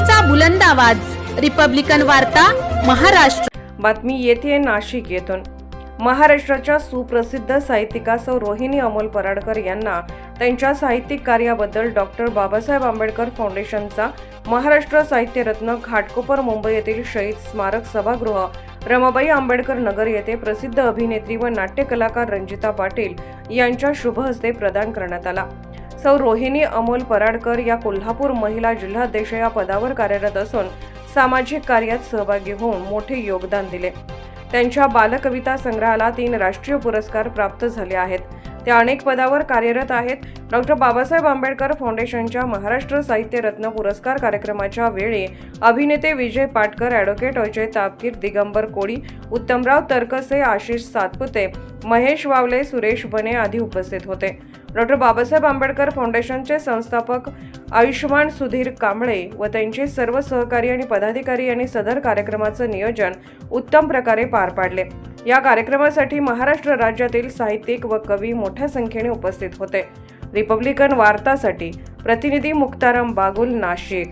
लोकशाहीचा बुलंद आवाज. रिपब्लिकन वार्ता महाराष्ट्र. बातमी येथे नाशिक येथून. महाराष्ट्राच्या सुप्रसिद्ध साहित्यिकासौ रोहिणी अमोल पराडकर यांना त्यांच्या साहित्यिक कार्याबद्दल डॉक्टर बाबासाहेब आंबेडकर फाउंडेशनचा महाराष्ट्र साहित्य रत्न घाटकोपर मुंबई येथील शहीद स्मारक सभागृह रमाबाई आंबेडकर नगर येथे प्रसिद्ध अभिनेत्री व नाट्यकलाकार रंजिता पाटील यांच्या शुभ हस्ते प्रदान करण्यात आला. सौ रोहिणी अमोल पराडकर या कोल्हापूर महिला जिल्हाध्यक्ष या पदावर कार्यरत असून सामाजिक कार्यात सहभागी होऊन मोठे योगदान दिले. त्यांच्या बालकविता संग्रहाला तीन राष्ट्रीय पुरस्कार प्राप्त झाले आहेत. त्या अनेक पदावर कार्यरत आहेत. डॉक्टर बाबासाहेब आंबेडकर फाउंडेशनच्या महाराष्ट्र साहित्य रत्न पुरस्कार कार्यक्रमाच्या वेळी अभिनेते विजय पाटकर ॲडव्होकेट अजय तापकीर दिगंबर कोळी उत्तमराव तरकसे आशिष सातपुते महेश वावले सुरेश बने आदी उपस्थित होते. डॉक्टर बाबासाहेब आंबेडकर फाउंडेशनचे संस्थापक आयुष्मान सुधीर कांबळे व त्यांचे सर्व सहकारी आणि पदाधिकारी यांनी सदर कार्यक्रमाचं नियोजन उत्तम प्रकारे पार पाडले. या कार्यक्रमासाठी महाराष्ट्र राज्यातील साहित्यिक व कवी मोठ्या संख्येने उपस्थित होते. रिपब्लिकन वार्तासाठी प्रतिनिधी मुक्ताराम बागुल नाशिक.